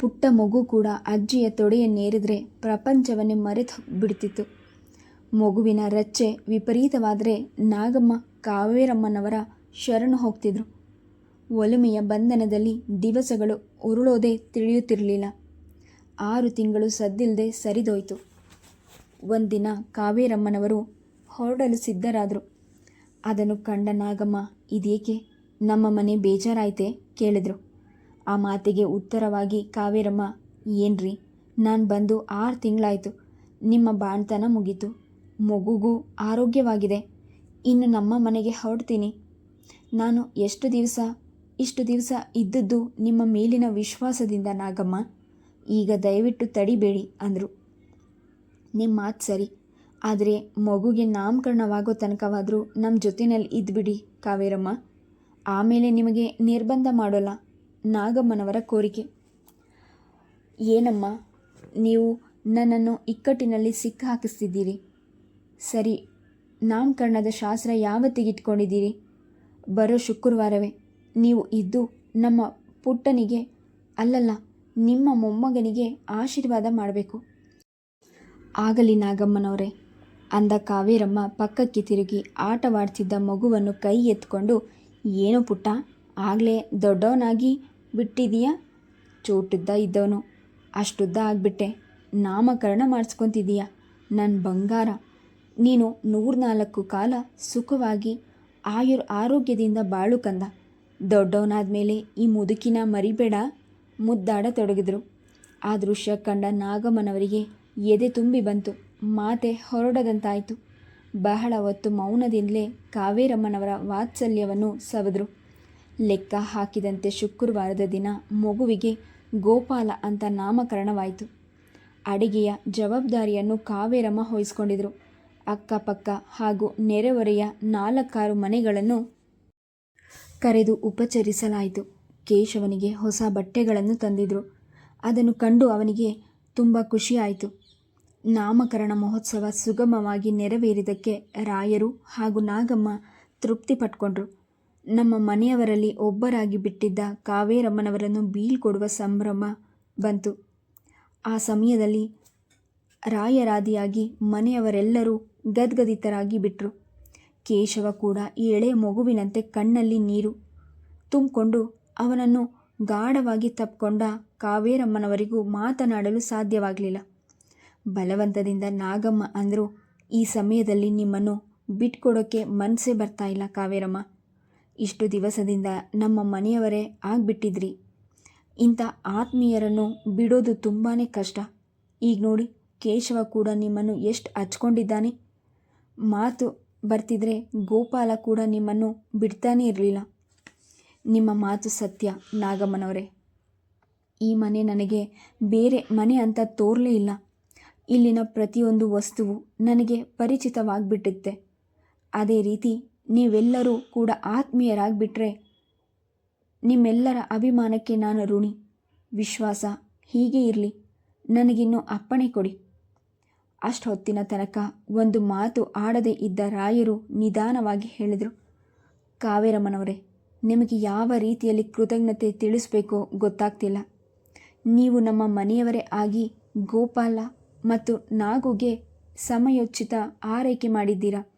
ಪುಟ್ಟ ಮಗು ಕೂಡ ಅಜ್ಜಿಯ ತೊಡೆಯನ್ನೇರಿದ್ರೆ ಪ್ರಪಂಚವನ್ನೇ ಮರೆತು ಬಿಡ್ತಿತ್ತು. ಮಗುವಿನ ರಚ್ಚೆ ವಿಪರೀತವಾದರೆ ನಾಗಮ್ಮ ಕಾವೇರಮ್ಮನವರ ಶರಣು ಹೋಗ್ತಿದ್ರು. ಒಲುಮೆಯ ಬಂಧನದಲ್ಲಿ ದಿವಸಗಳು ಉರುಳೋದೇ ತಿಳಿಯುತ್ತಿರಲಿಲ್ಲ. ಆರು ತಿಂಗಳು ಸದ್ದಿಲ್ಲದೆ ಸರಿದೋಯ್ತು. ಒಂದಿನ ಕಾವೇರಮ್ಮನವರು ಹೊರಡಲು ಸಿದ್ಧರಾದರು. ಅದನ್ನು ಕಂಡ ನಾಗಮ್ಮ, ಇದೇಕೆ? ನಮ್ಮ ಮನೆ ಬೇಜಾರಾಯ್ತೆ? ಕೇಳಿದ್ರು. ಆ ಮಾತಿಗೆ ಉತ್ತರವಾಗಿ, ಕಾವೇರಮ್ಮ, ಏನ್ರಿ? ನಾನು ಬಂದು ಆರು ತಿಂಗಳಾಯಿತು. ನಿಮ್ಮ ಬಾಣ್ತನ ಮುಗೀತು. ಮಗುಗೂ ಆರೋಗ್ಯವಾಗಿದೆ. ಇನ್ನು ನಮ್ಮ ಮನೆಗೆ ಹೊರಡ್ತೀನಿ. ನಾನು ಎಷ್ಟು ದಿವಸ, ಇಷ್ಟು ದಿವಸ ಇದ್ದದ್ದು ನಿಮ್ಮ ಮೇಲಿನ ವಿಶ್ವಾಸದಿಂದ ನಾಗಮ್ಮ. ಈಗ ದಯವಿಟ್ಟು ತಡಿಬೇಡಿ, ಅಂದರು. ನಿಮ್ಮ ಮಾತು ಸರಿ. ಆದರೆ ಮಗುಗೆ ನಾಮಕರಣವಾಗೋ ತನಕವಾದರೂ ನಮ್ಮ ಜೊತೆಯಲ್ಲಿ ಇದ್ದುಬಿಡಿ ಕಾವೇರಮ್ಮ. ಆಮೇಲೆ ನಿಮಗೆ ನಿರ್ಬಂಧ ಮಾಡೋಲ್ಲ. ನಾಗಮ್ಮನವರ ಕೋರಿಕೆ. ಏನಮ್ಮ, ನೀವು ನನ್ನನ್ನು ಇಕ್ಕಟ್ಟಿನಲ್ಲಿ ಸಿಕ್ಕ ಹಾಕಿಸ್ತಿದ್ದೀರಿ. ಸರಿ ನಾಮಕರಣದ ಶಾಸ್ತ್ರ ಯಾವತ್ತಿಗಿಟ್ಕೊಂಡಿದ್ದೀರಿ? ಬರೋ ಶುಕ್ರವಾರವೇ, ನೀವು ಇದ್ದು ನಮ್ಮ ಪುಟ್ಟನಿಗೆ, ಅಲ್ಲಲ್ಲ, ನಿಮ್ಮ ಮೊಮ್ಮಗನಿಗೆ ಆಶೀರ್ವಾದ ಮಾಡಬೇಕು. ಆಗಲಿ ನಾಗಮ್ಮನವರೇ, ಅಂದ ಕಾವೇರಮ್ಮ ಪಕ್ಕಕ್ಕೆ ತಿರುಗಿ ಆಟವಾಡ್ತಿದ್ದ ಮಗುವನ್ನು ಕೈ ಎತ್ಕೊಂಡು, ಏನು ಪುಟ್ಟ, ಆಗಲೇ ದೊಡ್ಡವನಾಗಿ ಬಿಟ್ಟಿದೀಯಾ? ಚೋಟುದ್ದ ಇದ್ದವನು. ಅಷ್ಟುದ್ದ ಆಗಿಬಿಟ್ಟೆ. ನಾಮಕರಣ ಮಾಡಿಸ್ಕೊತಿದೀಯ? ನನ್ನ ಬಂಗಾರ. ನೀನು ನೂರ್ನಾಲ್ಕು ಕಾಲ ಸುಖವಾಗಿ ಆಯುರ್ ಆರೋಗ್ಯದಿಂದ ಬಾಳು ಕಂದ. ದೊಡ್ಡವನಾದ ಮೇಲೆ ಈ ಮುದುಕಿನ ಮರಿಬೇಡ. ಮುದ್ದಾಡತೊಡಗಿದ್ರು ಆ ದೃಶ್ಯ ಕಂಡ ನಾಗಮ್ಮನವರಿಗೆ ಎದೆ ತುಂಬಿ ಬಂತು. ಮಾತೆ ಹೊರಡದಂತಾಯಿತು. ಬಹಳ ಹೊತ್ತು ಮೌನದಿಂದಲೇ ಕಾವೇರಮ್ಮನವರ ವಾತ್ಸಲ್ಯವನ್ನು ಸವದ್ರು. ಲೆಕ್ಕ ಹಾಕಿದಂತೆ ಶುಕ್ರವಾರದ ದಿನ ಮಗುವಿಗೆ ಗೋಪಾಲ ಅಂತ ನಾಮಕರಣವಾಯಿತು. ಅಡಿಗೆಯ ಜವಾಬ್ದಾರಿಯನ್ನು ಕಾವೇರಮ್ಮ ವಹಿಸ್ಕೊಂಡಿದ್ರು. ಅಕ್ಕಪಕ್ಕ ಹಾಗೂ ನೆರೆಹೊರೆಯ ನಾಲ್ಕಾರು ಮನೆಗಳನ್ನು ಕರೆದು ಉಪಚರಿಸಲಾಯಿತು. ಕೇಶವನಿಗೆ ಹೊಸ ಬಟ್ಟೆಗಳನ್ನು ತಂದಿದ್ರು. ಅದನ್ನು ಕಂಡು ಅವನಿಗೆ ತುಂಬ ಖುಷಿಯಾಯಿತು. ನಾಮಕರಣ ಮಹೋತ್ಸವ ಸುಗಮವಾಗಿ ನೆರವೇರಿದಕ್ಕೆ ರಾಯರು ಹಾಗೂ ನಾಗಮ್ಮ ತೃಪ್ತಿ ಪಟ್ಕೊಂಡ್ರು ನಮ್ಮ ಮನೆಯವರಲ್ಲಿ ಒಬ್ಬರಾಗಿ ಬಿಟ್ಟಿದ್ದ ಕಾವೇರಮ್ಮನವರನ್ನು ಬೀಳ್ಕೊಡುವ ಸಂಭ್ರಮ ಬಂತು. ಆ ಸಮಯದಲ್ಲಿ ರಾಯರಾದಿಯಾಗಿ ಮನೆಯವರೆಲ್ಲರೂ ಗದ್ಗದಿತರಾಗಿ ಬಿಟ್ರು. ಕೇಶವ ಕೂಡ ಈ ಎಳೆ ಮಗುವಿನಂತೆ ಕಣ್ಣಲ್ಲಿ ನೀರು ತುಂಬಿಕೊಂಡು ಅವನನ್ನು ಗಾಢವಾಗಿ ತಪ್ಪಿಕೊಂಡ ಕಾವೇರಮ್ಮನವರಿಗೂ ಮಾತನಾಡಲು ಸಾಧ್ಯವಾಗಲಿಲ್ಲ. ಬಲವಂತದಿಂದ ನಾಗಮ್ಮ ಅಂದರು, ಈ ಸಮಯದಲ್ಲಿ ನಿಮ್ಮನ್ನು ಬಿಟ್ಕೊಡೋಕ್ಕೆ ಮನಸ್ಸೇ ಬರ್ತಾ ಇಲ್ಲ ಕಾವೇರಮ್ಮ. ಇಷ್ಟು ದಿವಸದಿಂದ ನಮ್ಮ ಮನೆಯವರೇ ಆಗ್ಬಿಟ್ಟಿದ್ರಿ. ಇಂಥ ಆತ್ಮೀಯರನ್ನು ಬಿಡೋದು ತುಂಬಾ ಕಷ್ಟ. ಈಗ ನೋಡಿ, ಕೇಶವ ಕೂಡ ನಿಮ್ಮನ್ನು ಎಷ್ಟು ಹಚ್ಕೊಂಡಿದ್ದಾನೆ. ಮಾತು ಬರ್ತಿದ್ರೆ ಗೋಪಾಲ ಕೂಡ ನಿಮ್ಮನ್ನು ಬಿಡ್ತಾನೇ ಇರಲಿಲ್ಲ. ನಿಮ್ಮ ಮಾತು ಸತ್ಯ, ನಾಗಮ್ಮನವರೇ. ಈ ಮನೆ ನನಗೆ ಬೇರೆ ಮನೆ ಅಂತ ತೋರಲೇ ಇಲ್ಲ. ಇಲ್ಲಿನ ಪ್ರತಿಯೊಂದು ವಸ್ತುವು ನನಗೆ ಪರಿಚಿತವಾಗಿಬಿಟ್ಟಿತ್ತೆ. ಅದೇ ರೀತಿ ನೀವೆಲ್ಲರೂ ಕೂಡ ಆತ್ಮೀಯರಾಗಿಬಿಟ್ರೆ ನಿಮ್ಮೆಲ್ಲರ ಅಭಿಮಾನಕ್ಕೆ ನಾನು ಋಣಿ. ವಿಶ್ವಾಸ ಹೀಗೆ ಇರಲಿ. ನನಗಿನ್ನೂ ಅಪ್ಪಣೆ ಕೊಡಿ. ಅಷ್ಟು ಹೊತ್ತಿನ ತನಕ ಒಂದು ಮಾತು ಆಡದೇ ಇದ್ದ ರಾಯರು ನಿಧಾನವಾಗಿ ಹೇಳಿದರು, ಕಾವೇರಮ್ಮನವರೇ, ನಿಮಗೆ ಯಾವ ರೀತಿಯಲ್ಲಿ ಕೃತಜ್ಞತೆ ತಿಳಿಸಬೇಕೋ ಗೊತ್ತಾಗ್ತಿಲ್ಲ. ನೀವು ನಮ್ಮ ಮನೆಯವರೇ ಆಗಿ ಗೋಪಾಲ ಮತ್ತು ನಾಗುಗೆ ಸಮಯೋಚಿತ ಆರೈಕೆ ಮಾಡಿದ್ದೀರಾ?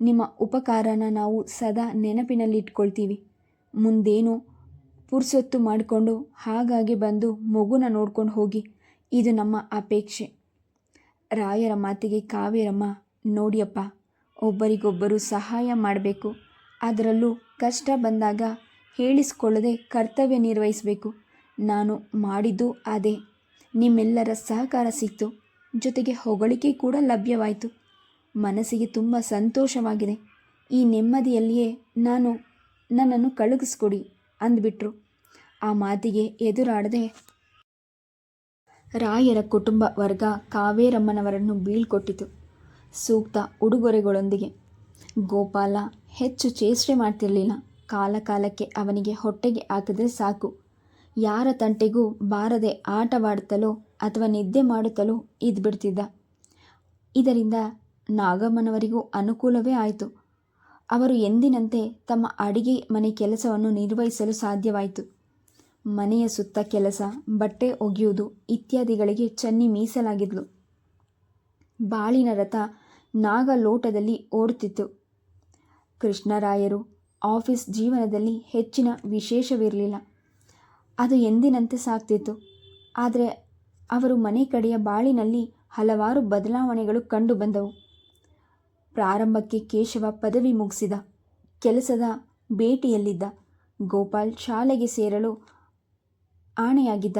ನಿಮ್ಮ ಉಪಕಾರನ ನಾವು ಸದಾ ನೆನಪಿನಲ್ಲಿಟ್ಕೊಳ್ತೀವಿ. ಮುಂದೇನು ಪುರ್ಸೊತ್ತು ಮಾಡಿಕೊಂಡು ಹಾಗಾಗಿ ಬಂದು ಮಗುನ ನೋಡ್ಕೊಂಡು ಹೋಗಿ, ಇದು ನಮ್ಮ ಅಪೇಕ್ಷೆ. ರಾಯರ ಮಾತಿಗೆ ಕಾವೇರಮ್ಮ, ನೋಡಿಯಪ್ಪ, ಒಬ್ಬರಿಗೊಬ್ಬರು ಸಹಾಯ ಮಾಡಬೇಕು. ಅದರಲ್ಲೂ ಕಷ್ಟ ಬಂದಾಗ ಹೇಳಿಸ್ಕೊಳ್ಳದೆ ಕರ್ತವ್ಯ ನಿರ್ವಹಿಸಬೇಕು. ನಾನು ಮಾಡಿದ್ದು ಅದೇ. ನಿಮ್ಮೆಲ್ಲರ ಸಹಕಾರ ಸಿಕ್ತು. ಜೊತೆಗೆ ಹೊಗಳಿಕೆ ಕೂಡ ಲಭ್ಯವಾಯಿತು. ಮನಸ್ಸಿಗೆ ತುಂಬ ಸಂತೋಷವಾಗಿದೆ. ಈ ನೆಮ್ಮದಿಯಲ್ಲಿಯೇ ನಾನು ನನ್ನನ್ನು ಕಳುಗಿಸ್ಕೊಡಿ ಅಂದ್ಬಿಟ್ರು. ಆ ಮಾತಿಗೆ ಎದುರಾಡದೆ ರಾಯರ ಕುಟುಂಬ ವರ್ಗ ಕಾವೇರಮ್ಮನವರನ್ನು ಬೀಳ್ಕೊಟ್ಟಿತು. ಸೂಕ್ತ ಉಡುಗೊರೆಗಳೊಂದಿಗೆ. ಗೋಪಾಲ ಹೆಚ್ಚು ಚೇಷ್ಟೆ ಮಾಡ್ತಿರಲಿಲ್ಲ. ಕಾಲಕಾಲಕ್ಕೆ ಅವನಿಗೆ ಹೊಟ್ಟೆಗೆ ಹಾಕಿದ್ರೆ ಸಾಕು. ಯಾರ ತಂಟೆಗೂ ಬಾರದೆ ಆಟವಾಡುತ್ತಲೋ ಅಥವಾ ನಿದ್ದೆ ಮಾಡುತ್ತಲೋ ಇದ್ಬಿಡ್ತಿದ್ದ. ಇದರಿಂದ ನಾಗಮ್ಮನವರಿಗೂ ಅನುಕೂಲವೇ ಆಯಿತು. ಅವರು ಎಂದಿನಂತೆ ತಮ್ಮ ಅಡಿಗೆ ಮನೆ ಕೆಲಸವನ್ನು ನಿರ್ವಹಿಸಲು ಸಾಧ್ಯವಾಯಿತು. ಮನೆಯ ಸುತ್ತ ಕೆಲಸ, ಬಟ್ಟೆ ಒಗೆಯುವುದು ಇತ್ಯಾದಿಗಳಿಗೆ ಚನ್ನಿ ಮೀಸಲಾಗಿದ್ಲು. ಬಾಳಿನ ರಥ ನಾಗ ಲೋಟದಲ್ಲಿ ಓಡುತ್ತಿತ್ತು. ಕೃಷ್ಣರಾಯರು ಆಫೀಸ್ ಜೀವನದಲ್ಲಿ ಹೆಚ್ಚಿನ ವಿಶೇಷವಿರಲಿಲ್ಲ. ಅದು ಎಂದಿನಂತೆ ಸಾಕ್ತಿತ್ತು. ಆದರೆ ಅವರು ಮನೆ ಕಡೆಯ ಬಾಳಿನಲ್ಲಿ ಹಲವಾರು ಬದಲಾವಣೆಗಳು ಕಂಡುಬಂದವು. ಪ್ರಾರಂಭಕ್ಕೆ ಕೇಶವ ಪದವಿ ಮುಗಿಸಿದ. ಕೆಲಸದ ಭೇಟಿಯಲ್ಲಿದ್ದ. ಗೋಪಾಲ್ ಶಾಲೆಗೆ ಸೇರಲು ಆಣೆಯಾಗಿದ್ದ.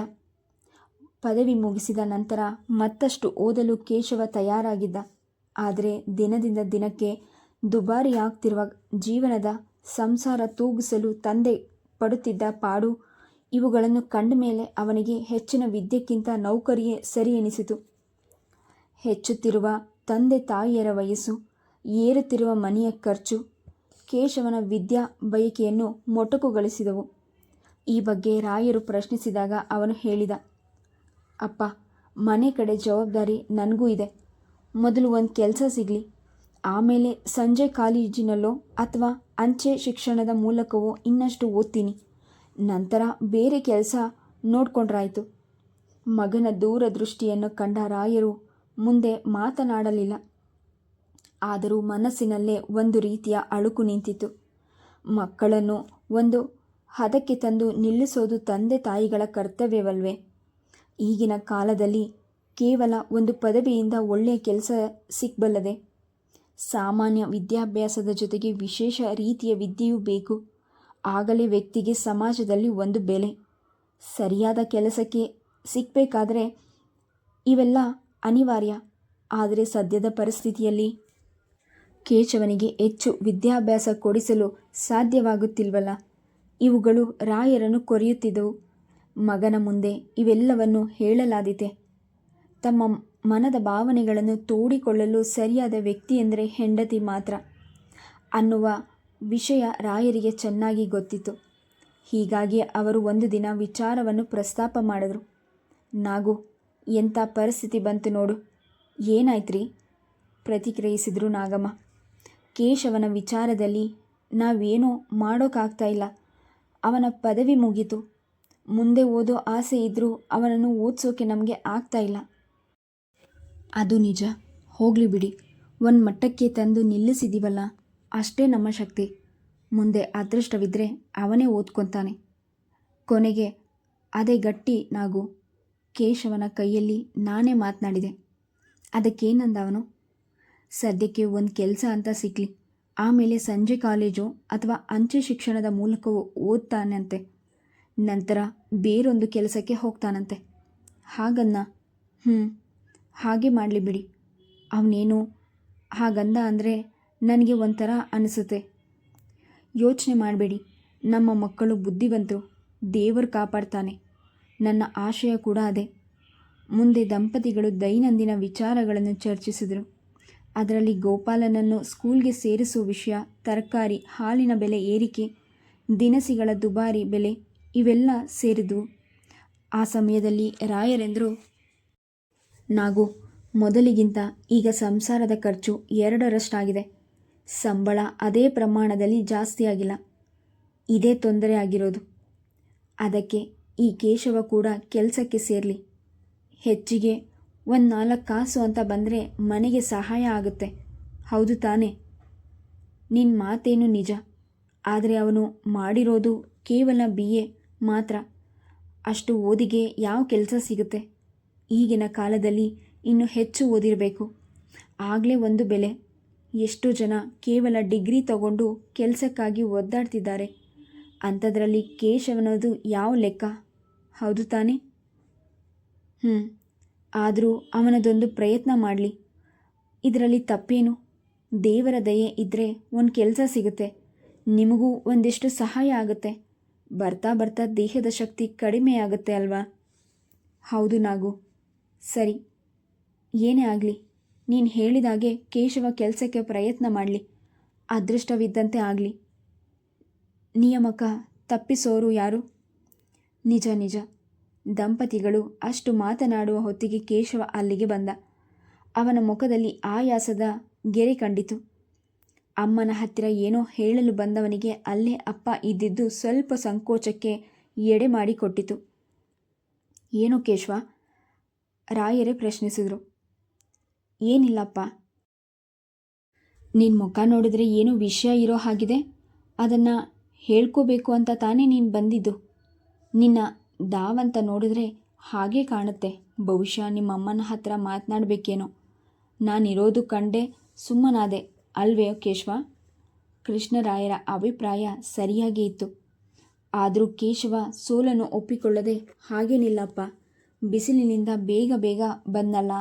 ಪದವಿ ಮುಗಿಸಿದ ನಂತರ ಮತ್ತಷ್ಟು ಓದಲು ಕೇಶವ ತಯಾರಾಗಿದ್ದ. ಆದರೆ ದಿನದಿಂದ ದಿನಕ್ಕೆ ದುಬಾರಿಯಾಗ್ತಿರುವ ಜೀವನದ ಸಂಸಾರ ತೂಗಿಸಲು ತಂದೆ ಪಡುತ್ತಿದ್ದ ಪಾಡು ಇವುಗಳನ್ನು ಕಂಡ ಮೇಲೆ ಅವನಿಗೆ ಹೆಚ್ಚಿನ ವಿದ್ಯೆಕ್ಕಿಂತ ನೌಕರಿಯೇ ಸರಿ ಎನಿಸಿತು. ಹೆಚ್ಚುತ್ತಿರುವ ತಂದೆ ತಾಯಿಯರ ವಯಸ್ಸು ಏರುತ್ತಿರುವ ಮನೆಯ ಖರ್ಚು, ಕೇಶವನ ವಿದ್ಯಾ ಬಯಕೆಯನ್ನು ಮೊಟಕುಗೊಳಿಸಿದವು. ಈ ಬಗ್ಗೆ ರಾಯರು ಪ್ರಶ್ನಿಸಿದಾಗ ಅವನು ಹೇಳಿದ, ಅಪ್ಪ, ಮನೆ ಕಡೆ ಜವಾಬ್ದಾರಿ ನನಗೂ ಇದೆ. ಮೊದಲು ಒಂದು ಕೆಲಸ ಸಿಗಲಿ. ಆಮೇಲೆ ಸಂಜೆ ಕಾಲೇಜಿನಲ್ಲೋ ಅಥವಾ ಅಂಚೆ ಶಿಕ್ಷಣದ ಮೂಲಕವೋ ಇನ್ನಷ್ಟು ಓದ್ತೀನಿ. ನಂತರ ಬೇರೆ ಕೆಲಸ ನೋಡ್ಕೊಂಡ್ರಾಯ್ತು. ಮಗನ ದೂರದೃಷ್ಟಿಯನ್ನು ಕಂಡ ರಾಯರು ಮುಂದೆ ಮಾತನಾಡಲಿಲ್ಲ. ಆದರೂ ಮನಸ್ಸಿನಲ್ಲೇ ಒಂದು ರೀತಿಯ ಅಳುಕು ನಿಂತಿತು. ಮಕ್ಕಳನ್ನು ಒಂದು ಹದಕ್ಕೆ ತಂದು ನಿಲ್ಲಿಸೋದು ತಂದೆ ತಾಯಿಗಳ ಕರ್ತವ್ಯವಲ್ವೇ? ಈಗಿನ ಕಾಲದಲ್ಲಿ ಕೇವಲ ಒಂದು ಪದವಿಯಿಂದ ಒಳ್ಳೆಯ ಕೆಲಸ ಸಿಕ್ಕಬಲ್ಲದೆ ಸಾಮಾನ್ಯ ವಿದ್ಯಾಭ್ಯಾಸದ ಜೊತೆಗೆ ವಿಶೇಷ ರೀತಿಯ ವಿದ್ಯೆಯೂ ಬೇಕು. ಆಗಲೇ ವ್ಯಕ್ತಿಗೆ ಸಮಾಜದಲ್ಲಿ ಒಂದು ಬೆಲೆ. ಸರಿಯಾದ ಕೆಲಸಕ್ಕೆ ಸಿಕ್ಕಬೇಕಾದ್ರೆ ಇವೆಲ್ಲ ಅನಿವಾರ್ಯ. ಆದರೆ ಸದ್ಯದ ಪರಿಸ್ಥಿತಿಯಲ್ಲಿ ಕೇಶವನಿಗೆ ಹೆಚ್ಚು ವಿದ್ಯಾಭ್ಯಾಸ ಕೊಡಿಸಲು ಸಾಧ್ಯವಾಗುತ್ತಿಲ್ವಲ್ಲ? ಇವುಗಳು ರಾಯರನ್ನು ಕೊರೆಯುತ್ತಿದ್ದವು. ಮಗನ ಮುಂದೆ ಇವೆಲ್ಲವನ್ನು ಹೇಳಲಾದಿತೆ. ತಮ್ಮ ಮನದ ಭಾವನೆಗಳನ್ನು ತೋಡಿಕೊಳ್ಳಲು ಸರಿಯಾದ ವ್ಯಕ್ತಿ ಎಂದರೆ ಹೆಂಡತಿ ಮಾತ್ರ. ಅನ್ನುವ ವಿಷಯ ರಾಯರಿಗೆ ಚೆನ್ನಾಗಿ ಗೊತ್ತಿತ್ತು. ಹೀಗಾಗಿ ಅವರು ಒಂದು ದಿನ ವಿಚಾರವನ್ನು ಪ್ರಸ್ತಾಪ ಮಾಡಿದ್ರು. ನಾಗು, ಎಂಥ ಪರಿಸ್ಥಿತಿ ಬಂತು ನೋಡು. ಏನಾಯ್ತ್ರಿ? ಪ್ರತಿಕ್ರಿಯಿಸಿದರು ನಾಗಮ್ಮ. ಕೇಶವನ ವಿಚಾರದಲ್ಲಿ ನಾವೇನೂ ಮಾಡೋಕ್ಕಾಗ್ತಾ ಇಲ್ಲ. ಅವನ ಪದವಿ ಮುಗೀತು. ಮುಂದೆ ಓದೋ ಆಸೆ ಇದ್ದರೂ ಅವನನ್ನು ಓದಿಸೋಕೆ ನಮಗೆ ಆಗ್ತಾ ಇಲ್ಲ. ಅದು ನಿಜ. ಹೋಗಲಿ ಬಿಡಿ. ಒಂದು ಮಟ್ಟಕ್ಕೆ ತಂದು ನಿಲ್ಲಿಸಿದೀವಲ್ಲ, ಅಷ್ಟೇ ನಮ್ಮ ಶಕ್ತಿ. ಮುಂದೆ ಅದೃಷ್ಟವಿದ್ದರೆ ಅವನೇ ಓದ್ಕೊತಾನೆ. ಕೊನೆಗೆ, ಅದೇ ಗಟ್ಟಿ ನಾಗು. ಕೇಶವನ ಕೈಯಲ್ಲಿ ನಾನೇ ಮಾತನಾಡಿದೆ. ಅದಕ್ಕೇನಂದ ಅವನು? ಸದ್ಯಕ್ಕೆ ಒಂದು ಕೆಲಸ ಅಂತ ಸಿಕ್ಕಲಿ ಆಮೇಲೆ ಸಂಜೆ ಕಾಲೇಜು ಅಥವಾ ಅಂಚೆ ಶಿಕ್ಷಣದ ಮೂಲಕವೂ ಓದ್ತಾನಂತೆ. ನಂತರ ಬೇರೊಂದು ಕೆಲಸಕ್ಕೆ ಹೋಗ್ತಾನಂತೆ. ಹಾಗನ್ನ? ಹ್ಞೂ ಹಾಗೆ ಮಾಡಲಿ ಬಿಡಿ. ಅವನೇನು ಹಾಗಂದ ಅಂದರೆ ನನಗೆ ಒಂಥರ ಅನಿಸುತ್ತೆ. ಯೋಚನೆ ಮಾಡಬೇಡಿ. ನಮ್ಮ ಮಕ್ಕಳು ಬುದ್ಧಿವಂತರು. ದೇವರು ಕಾಪಾಡ್ತಾನೆ. ನನ್ನ ಆಶಯ ಕೂಡ ಅದೇ. ಮುಂದೆ ದಂಪತಿಗಳು ದೈನಂದಿನ ವಿಚಾರಗಳನ್ನು ಚರ್ಚಿಸಿದರು. ಅದರಲ್ಲಿ ಗೋಪಾಲನನ್ನು ಸ್ಕೂಲ್ಗೆ ಸೇರಿಸುವ ವಿಷಯ, ತರಕಾರಿ, ಹಾಲಿನ ಬೆಲೆ ಏರಿಕೆ, ದಿನಸಿಗಳ ದುಬಾರಿ ಬೆಲೆ ಇವೆಲ್ಲ ಸೇರಿದ್ವು ಆ ಸಮಯದಲ್ಲಿ ರಾಯರೆಂದರು, ನಾಗು, ಮೊದಲಿಗಿಂತ ಈಗ ಸಂಸಾರದ ಖರ್ಚು ಎರಡರಷ್ಟಾಗಿದೆ. ಸಂಬಳ ಅದೇ ಪ್ರಮಾಣದಲ್ಲಿ ಜಾಸ್ತಿ ಆಗಿಲ್ಲ. ಇದೇ ತೊಂದರೆ ಆಗಿರೋದು. ಅದಕ್ಕೆ ಈ ಕೇಶವ ಕೂಡ ಕೆಲಸಕ್ಕೆ ಸೇರಲಿ. ಹೆಚ್ಚಿಗೆ ಒಂದು ನಾಲ್ಕು ಕಾಸು ಅಂತ ಬಂದರೆ ಮನೆಗೆ ಸಹಾಯ ಆಗುತ್ತೆ. ಹೌದು ತಾನೇ. ನಿನ್ನ ಮಾತೇನು ನಿಜ. ಆದರೆ ಅವನು ಮಾಡಿರೋದು ಕೇವಲ ಬಿ ಎ ಮಾತ್ರ. ಅಷ್ಟು ಓದಿಗೆ ಯಾವ ಕೆಲಸ ಸಿಗುತ್ತೆ? ಈಗಿನ ಕಾಲದಲ್ಲಿ ಇನ್ನು ಹೆಚ್ಚು ಓದಿರಬೇಕು. ಆಗಲೇ ಒಂದು ಬೆಲೆ. ಎಷ್ಟು ಜನ ಕೇವಲ ಡಿಗ್ರಿ ತಗೊಂಡು ಕೆಲಸಕ್ಕಾಗಿ ಒದ್ದಾಡ್ತಿದ್ದಾರೆ. ಅಂಥದ್ರಲ್ಲಿ ಕೇಶವನದು ಯಾವ ಲೆಕ್ಕ? ಹೌದು ತಾನೇ. ಹ್ಞೂ ಆದರೂ ಅವನದೊಂದು ಪ್ರಯತ್ನ ಮಾಡಲಿ. ಇದರಲ್ಲಿ ತಪ್ಪೇನು? ದೇವರ ದಯೆ ಇದ್ದರೆ ಒಂದು ಕೆಲಸ ಸಿಗುತ್ತೆ. ನಿಮಗೂ ಒಂದಿಷ್ಟು ಸಹಾಯ ಆಗುತ್ತೆ. ಬರ್ತಾ ಬರ್ತಾ ದೇಹದ ಶಕ್ತಿ ಕಡಿಮೆ ಆಗುತ್ತೆ ಅಲ್ವಾ? ಹೌದು ನಾಗು. ಸರಿ. ಏನೇ ಆಗಲಿ, ನೀನು ಹೇಳಿದಾಗೆ ಕೇಶವ ಕೆಲಸಕ್ಕೆ ಪ್ರಯತ್ನ ಮಾಡಲಿ. ಅದೃಷ್ಟವಿದ್ದಂತೆ ಆಗಲಿ. ನಿಯಮಕ ತಪ್ಪಿಸೋರು ಯಾರು? ನಿಜ ನಿಜ. ದಂಪತಿಗಳು ಅಷ್ಟು ಮಾತನಾಡುವ ಹೊತ್ತಿಗೆ ಕೇಶವ ಅಲ್ಲಿಗೆ ಬಂದ. ಅವನ ಮುಖದಲ್ಲಿ ಆಯಾಸದ ಗೆರೆ ಕಂಡಿತು. ಅಮ್ಮನ ಹತ್ತಿರ ಏನೋ ಹೇಳಲು ಬಂದವನಿಗೆ ಅಲ್ಲೇ ಅಪ್ಪ ಇದ್ದಿದ್ದು ಸ್ವಲ್ಪ ಸಂಕೋಚಕ್ಕೆ ಎಡೆ ಮಾಡಿಕೊಟ್ಟಿತು. ಏನು ಕೇಶವ? ರಾಯರೇ ಪ್ರಶ್ನಿಸಿದರು. ಏನಿಲ್ಲಪ್ಪ. ನಿನ್ನ ಮುಖ ನೋಡಿದ್ರೆ ಏನೋ ವಿಷಯ ಇರೋ ಹಾಗಿದೆ. ಅದನ್ನು ಹೇಳ್ಕೋಬೇಕು ಅಂತ ತಾನೇ ನೀನು ಬಂದಿದ್ದು. ನಿನ್ನ ದಾವಂತ ನೋಡಿದ್ರೆ ಹಾಗೇ ಕಾಣುತ್ತೆ. ಬಹುಶಃ ನಿಮ್ಮ ಅಮ್ಮನ ಹತ್ರ ಮಾತನಾಡಬೇಕೇನೋ. ನಾನಿರೋದು ಕಂಡೆ ಸುಮ್ಮನಾದೆ, ಅಲ್ವೇ ಕೇಶವ? ಕೃಷ್ಣರಾಯರ ಅಭಿಪ್ರಾಯ ಸರಿಯಾಗಿ ಇತ್ತು. ಆದರೂ ಕೇಶವ ಸೋಲನ್ನು ಒಪ್ಪಿಕೊಳ್ಳದೆ ಹಾಗೇನಿಲ್ಲಪ್ಪ ಬಿಸಿಲಿನಿಂದ ಬೇಗ ಬೇಗ ಬಂದಲ್ಲ,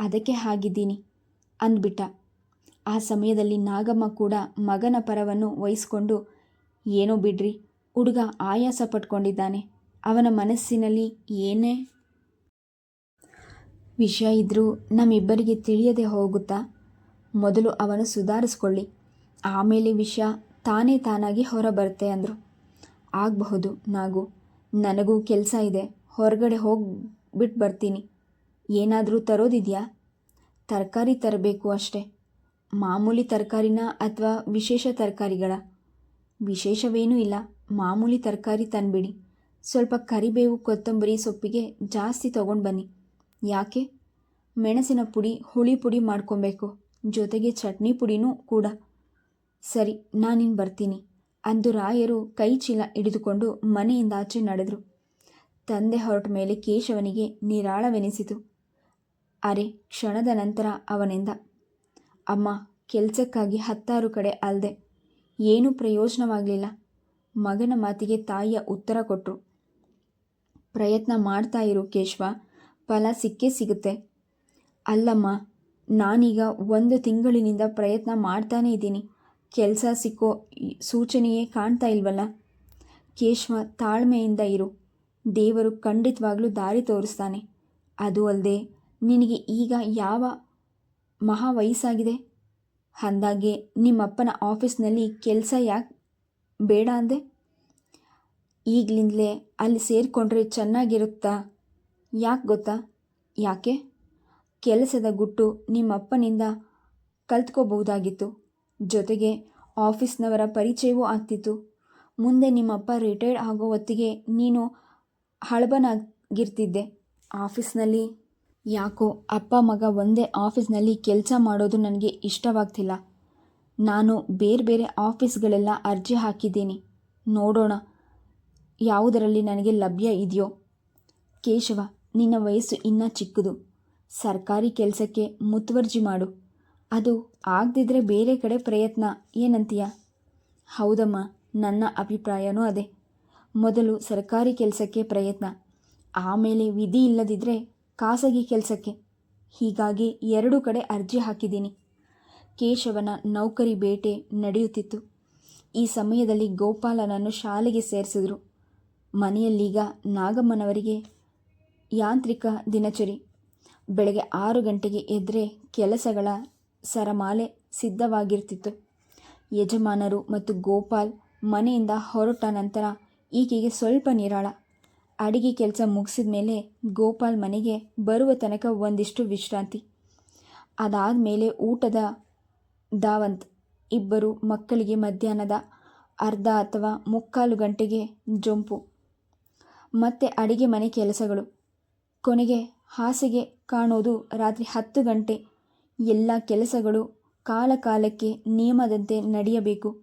ಅದಕ್ಕೆ ಹಾಗಿದ್ದೀನಿ ಅಂದ್ಬಿಟ್ಟ. ಆ ಸಮಯದಲ್ಲಿ ನಾಗಮ್ಮ ಕೂಡ ಮಗನ ಪರವನ್ನು ವಹಿಸ್ಕೊಂಡು, ಏನೋ ಬಿಡ್ರಿ, ಹುಡುಗ ಆಯಾಸ ಪಟ್ಕೊಂಡಿದ್ದಾನೆ. ಅವನ ಮನಸ್ಸಿನಲ್ಲಿ ಏನೇ ವಿಷಯ ಇದ್ದರೂ ನಮ್ಮಿಬ್ಬರಿಗೆ ತಿಳಿಯದೆ ಹೋಗುತ್ತಾ ಮೊದಲು ಅವನು ಸುಧಾರಿಸ್ಕೊಳ್ಳಿ. ಆಮೇಲೆ ವಿಷಯ ತಾನೇ ತಾನಾಗಿ ಹೊರಬರುತ್ತೆ ಅಂದರು. ಆಗಬಹುದು ನಾಗು, ನನಗೂ ಕೆಲಸ ಇದೆ, ಹೊರಗಡೆ ಹೋಗ್ಬಿಟ್ಟು ಬರ್ತೀನಿ. ಏನಾದರೂ ತರೋದಿದೆಯಾ? ತರಕಾರಿ ತರಬೇಕು ಅಷ್ಟೆ. ಮಾಮೂಲಿ ತರಕಾರಿನ ಅಥವಾ ವಿಶೇಷ ತರಕಾರಿಗಳ? ವಿಶೇಷವೇನೂ ಇಲ್ಲ, ಮಾಮೂಲಿ ತರಕಾರಿ ತಂದುಬಿಡಿ. ಸ್ವಲ್ಪ ಕರಿಬೇವು ಕೊತ್ತಂಬರಿ ಸೊಪ್ಪಿಗೆ ಜಾಸ್ತಿ ತೊಗೊಂಡು ಬನ್ನಿ. ಯಾಕೆ? ಮೆಣಸಿನ ಪುಡಿ, ಹುಳಿ ಪುಡಿ ಮಾಡ್ಕೊಬೇಕು. ಜೊತೆಗೆ ಚಟ್ನಿ ಪುಡಿನೂ ಕೂಡ. ಸರಿ, ನಾನಿನ್ ಬರ್ತೀನಿ. ಅಂದು ರಾಯರು ಕೈ ಚೀಲ ಹಿಡಿದುಕೊಂಡು ಮನೆಯಿಂದ ಆಚೆ ನಡೆದರು. ತಂದೆ ಹೊರಟ ಮೇಲೆ ಕೇಶವನಿಗೆ ನಿರಾಳವೆನಿಸಿತು. ಅರೆ, ಕ್ಷಣದ ನಂತರ ಅವನಿಂದ, ಅಮ್ಮ, ಕೆಲಸಕ್ಕಾಗಿ ಹತ್ತಾರು ಕಡೆ ಅಲ್ಲದೆ ಏನೂ ಪ್ರಯೋಜನವಾಗಲಿಲ್ಲ. ಮಗನ ಮಾತಿಗೆ ತಾಯಿಯ ಉತ್ತರ ಕೊಟ್ಟರು ಪ್ರಯತ್ನ ಮಾಡ್ತಾ ಇರು ಕೇಶವ. ಫಲ ಸಿಕ್ಕೇ ಸಿಗುತ್ತೆ. ಅಲ್ಲಮ್ಮ, ನಾನೀಗ ಒಂದು ತಿಂಗಳಿನಿಂದ ಪ್ರಯತ್ನ ಮಾಡ್ತಾನೇ ಇದ್ದೀನಿ. ಕೆಲಸ ಸಿಕ್ಕೋ ಸೂಚನೆಯೇ ಕಾಣ್ತಾ ಇಲ್ವಲ್ಲ? ಕೇಶವ ತಾಳ್ಮೆಯಿಂದ ಇರು. ದೇವರು ಖಂಡಿತವಾಗ್ಲೂ ದಾರಿ ತೋರಿಸ್ತಾನೆ. ಅದು ಅಲ್ಲದೆ ನಿನಗೆ ಈಗ ಯಾವ ಮಹಾ ವಯಸ್ಸಾಗಿದೆ ಅಂದಾಗೆ ನಿಮ್ಮಪ್ಪನ ಆಫೀಸ್ನಲ್ಲಿ ಕೆಲಸ ಯಾಕೆ ಬೇಡ ಅಂದೆ? ಈಗಲಿಂದಲೇ ಅಲ್ಲಿ ಸೇರಿಕೊಂಡ್ರೆ ಚೆನ್ನಾಗಿರುತ್ತಾ? ಯಾಕೆ ಗೊತ್ತಾ? ಯಾಕೆ? ಕೆಲಸದ ಗುಟ್ಟು ನಿಮ್ಮಪ್ಪನಿಂದ ಕಲ್ತ್ಕೋಬಹುದಾಗಿತ್ತು. ಜೊತೆಗೆ ಆಫೀಸ್ನವರ ಪರಿಚಯವೂ ಆಗ್ತಿತ್ತು. ಮುಂದೆ ನಿಮ್ಮಪ್ಪ ರಿಟೈರ್ಡ್ ಆಗೋ ಹೊತ್ತಿಗೆ ನೀನು ಹಳಬನಾಗಿರ್ತಿದ್ದೆ. ಆಫೀಸ್ನಲ್ಲಿ ಯಾಕೋ ಅಪ್ಪ ಮಗ ಒಂದೇ ಆಫೀಸ್ನಲ್ಲಿ ಕೆಲಸ ಮಾಡೋದು ನನಗೆ ಇಷ್ಟವಾಗ್ತಿಲ್ಲ. ನಾನು ಬೇರೆ ಬೇರೆ ಆಫೀಸ್ಗಳೆಲ್ಲ ಅರ್ಜಿ ಹಾಕಿದ್ದೀನಿ. ನೋಡೋಣ. ಯಾವುದರಲ್ಲಿ ನನಗೆ ಲಭ್ಯ ಇದೆಯೋ? ಕೇಶವ, ನಿನ್ನ ವಯಸ್ಸು ಇನ್ನೂ ಚಿಕ್ಕದು. ಸರ್ಕಾರಿ ಕೆಲಸಕ್ಕೆ ಮುತುವರ್ಜಿ ಮಾಡು. ಅದು ಆಗದಿದ್ರೆ ಬೇರೆ ಕಡೆ ಪ್ರಯತ್ನ, ಏನಂತೀಯ? ಹೌದಮ್ಮ, ನನ್ನ ಅಭಿಪ್ರಾಯನೂ ಅದೇ. ಮೊದಲು ಸರ್ಕಾರಿ ಕೆಲಸಕ್ಕೆ ಪ್ರಯತ್ನ. ಆಮೇಲೆ ವಿಧಿ ಇಲ್ಲದಿದ್ದರೆ ಖಾಸಗಿ ಕೆಲಸಕ್ಕೆ. ಹೀಗಾಗಿ ಎರಡು ಕಡೆ ಅರ್ಜಿ ಹಾಕಿದ್ದೀನಿ. ಕೇಶವನ ನೌಕರಿ ಬೇಟೆ ನಡೆಯುತ್ತಿತ್ತು. ಈ ಸಮಯದಲ್ಲಿ ಗೋಪಾಲನನ್ನು ಶಾಲೆಗೆ ಸೇರಿಸಿದ್ರು. ಮನೆಯಲ್ಲೀಗ ನಾಗಮ್ಮನವರಿಗೆ ಯಾಂತ್ರಿಕ ದಿನಚರಿ. ಬೆಳಗ್ಗೆ ಆರು ಗಂಟೆಗೆ ಎದ್ರೆ ಕೆಲಸಗಳ ಸರಮಾಲೆ ಸಿದ್ಧವಾಗಿರ್ತಿತ್ತು. ಯಜಮಾನರು ಮತ್ತು ಗೋಪಾಲ್ ಮನೆಯಿಂದ ಹೊರಟ ನಂತರ ಈಕೆಗೆ ಸ್ವಲ್ಪ ನಿರಾಳ. ಅಡಿಗೆ ಕೆಲಸ ಮುಗಿಸಿದ ಮೇಲೆ ಗೋಪಾಲ್ ಮನೆಗೆ ಬರುವ ತನಕ ಒಂದಿಷ್ಟು ವಿಶ್ರಾಂತಿ. ಅದಾದ ಮೇಲೆ ಊಟದ ದಾವಂತ್ ಇಬ್ಬರು ಮಕ್ಕಳಿಗೆ ಮಧ್ಯಾಹ್ನದ ಅರ್ಧ ಅಥವಾ ಮುಕ್ಕಾಲು ಗಂಟೆಗೆ ಜೊಂಪು. ಮತ್ತೆ ಅಡಿಗೆ ಮನೆ ಕೆಲಸಗಳು. ಕೊನೆಗೆ ಹಾಸಿಗೆ ಕಾಣೋದು ರಾತ್ರಿ ಹತ್ತು ಗಂಟೆ. ಎಲ್ಲ ಕೆಲಸಗಳು ಕಾಲಕಾಲಕ್ಕೆ ನಿಯಮದಂತೆ ನಡೆಯಬೇಕು.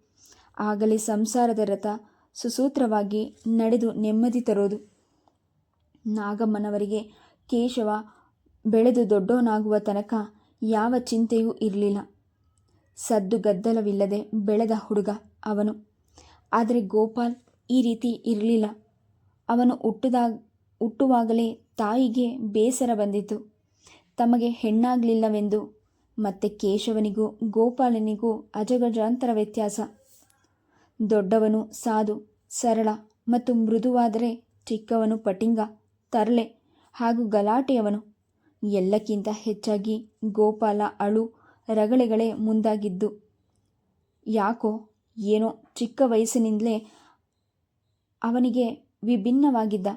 ಆಗಲೇ ಸಂಸಾರದ ರಥ ಸುಸೂತ್ರವಾಗಿ ನಡೆದು ನೆಮ್ಮದಿ ತರೋದು. ನಾಗಮ್ಮನವರಿಗೆ ಕೇಶವ ಬೆಳೆದು ದೊಡ್ಡವನಾಗುವ ತನಕ ಯಾವ ಚಿಂತೆಯೂ ಇರಲಿಲ್ಲ. ಸದ್ದು ಗದ್ದಲವಿಲ್ಲದೆ ಬೆಳೆದ ಹುಡುಗ ಅವನು. ಆದರೆ ಗೋಪಾಲ್ ಈ ರೀತಿ ಇರಲಿಲ್ಲ. ಅವನು ಹುಟ್ಟಿದಾಗ ಹುಟ್ಟುವಾಗಲೇ ತಾಯಿಗೆ ಬೇಸರ ಬಂದಿತು. ತಮಗೆ ಹೆಣ್ಣಾಗಲಿಲ್ಲವೆಂದು, ಮತ್ತೆ ಕೇಶವನಿಗೂ ಗೋಪಾಲನಿಗೂ ಅಜಗಜಾಂತರ ವ್ಯತ್ಯಾಸ. ದೊಡ್ಡವನು ಸಾಧು, ಸರಳ ಮತ್ತು ಮೃದುವಾದರೆ ಚಿಕ್ಕವನು ಪಟಿಂಗ, ತರಲೆ ಹಾಗೂ ಗಲಾಟೆಯವನು. ಎಲ್ಲಕ್ಕಿಂತ ಹೆಚ್ಚಾಗಿ ಗೋಪಾಲ ಅಳು ರಗಳೆಗಳೇ ಮುಂದಾಗಿದ್ದು. ಯಾಕೋ, ಏನೋ ಚಿಕ್ಕ ವಯಸ್ಸಿನಿಂದಲೇ ಅವನಿಗೆ ವಿಭಿನ್ನವಾಗಿದ್ದ.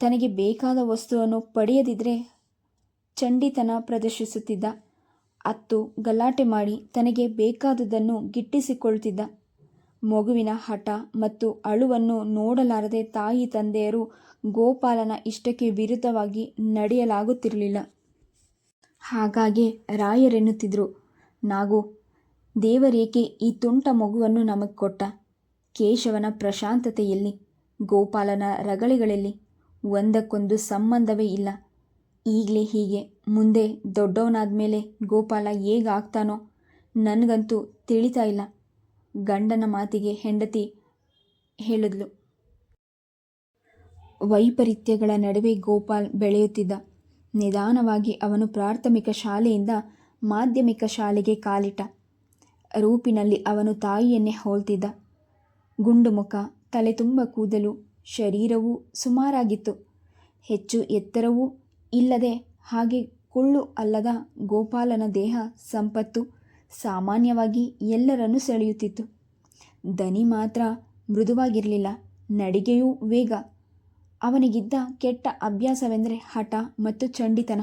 ತನಗೆ ಬೇಕಾದ ವಸ್ತುವನ್ನು ಪಡೆಯದಿದ್ದರೆ ಚಂಡಿತನ ಪ್ರದರ್ಶಿಸುತ್ತಿದ್ದ. ಅತ್ತು ಗಲಾಟೆ ಮಾಡಿ ತನಗೆ ಬೇಕಾದುದನ್ನು ಗಿಟ್ಟಿಸಿಕೊಳ್ತಿದ್ದ. ಮಗುವಿನ ಹಠ ಮತ್ತು ಅಳುವನ್ನು ನೋಡಲಾರದೆ ತಾಯಿ ತಂದೆಯರು ಗೋಪಾಲನ ಇಷ್ಟಕ್ಕೆ ವಿರುದ್ಧವಾಗಿ ನಡೆಯಲಾಗುತ್ತಿರಲಿಲ್ಲ. ಹಾಗಾಗಿ ರಾಯರೆನ್ನುತ್ತಿದ್ರು. ನಾಗು, ದೇವರೇಕೆ ಈ ತುಂಟ ಮಗುವನ್ನು ನಮಗೆ ಕೊಟ್ಟ? ಕೇಶವನ ಪ್ರಶಾಂತತೆಯಲ್ಲಿ ಗೋಪಾಲನ ರಗಳೆಗಳಲ್ಲಿ ಒಂದಕ್ಕೊಂದು ಸಂಬಂಧವೇ ಇಲ್ಲ. ಈಗಲೇ ಹೀಗೆ ಮುಂದೆ ದೊಡ್ಡವನಾದ ಮೇಲೆ ಗೋಪಾಲ ಹೇಗಾಗ್ತಾನೋ ನನಗಂತೂ ತಿಳಿತಾ ಇಲ್ಲ. ಗಂಡನ ಮಾತಿಗೆ ಹೆಂಡತಿ ಹೇಳಿದ್ಲು. ವೈಪರೀತ್ಯಗಳ ನಡುವೆ ಗೋಪಾಲ್ ಬೆಳೆಯುತ್ತಿದ್ದ. ನಿಧಾನವಾಗಿ ಅವನು ಪ್ರಾಥಮಿಕ ಶಾಲೆಯಿಂದ ಮಾಧ್ಯಮಿಕ ಶಾಲೆಗೆ ಕಾಲಿಟ್ಟ. ರೂಪಿನಲ್ಲಿ ಅವನು ತಾಯಿಯನ್ನೇ ಹೋಲ್ತಿದ್ದ. ಗುಂಡು ಮುಖ ತಲೆ ತುಂಬ ಕೂದಲು, ಶರೀರವೂ ಸುಮಾರಾಗಿತ್ತು. ಹೆಚ್ಚು ಎತ್ತರವೂ ಇಲ್ಲದೆ ಹಾಗೆ ಕುಳ್ಳು ಅಲ್ಲದ ಗೋಪಾಲನ ದೇಹ ಸಂಪತ್ತು ಸಾಮಾನ್ಯವಾಗಿ ಎಲ್ಲರನ್ನೂ ಸೆಳೆಯುತ್ತಿತ್ತು. ದನಿ ಮಾತ್ರ ಮೃದುವಾಗಿರಲಿಲ್ಲ, ನಡಿಗೆಯೂ ವೇಗ. ಅವನಿಗಿದ್ದ ಕೆಟ್ಟ ಅಭ್ಯಾಸವೆಂದರೆ ಹಠ ಮತ್ತು ಚಂಡಿತನ.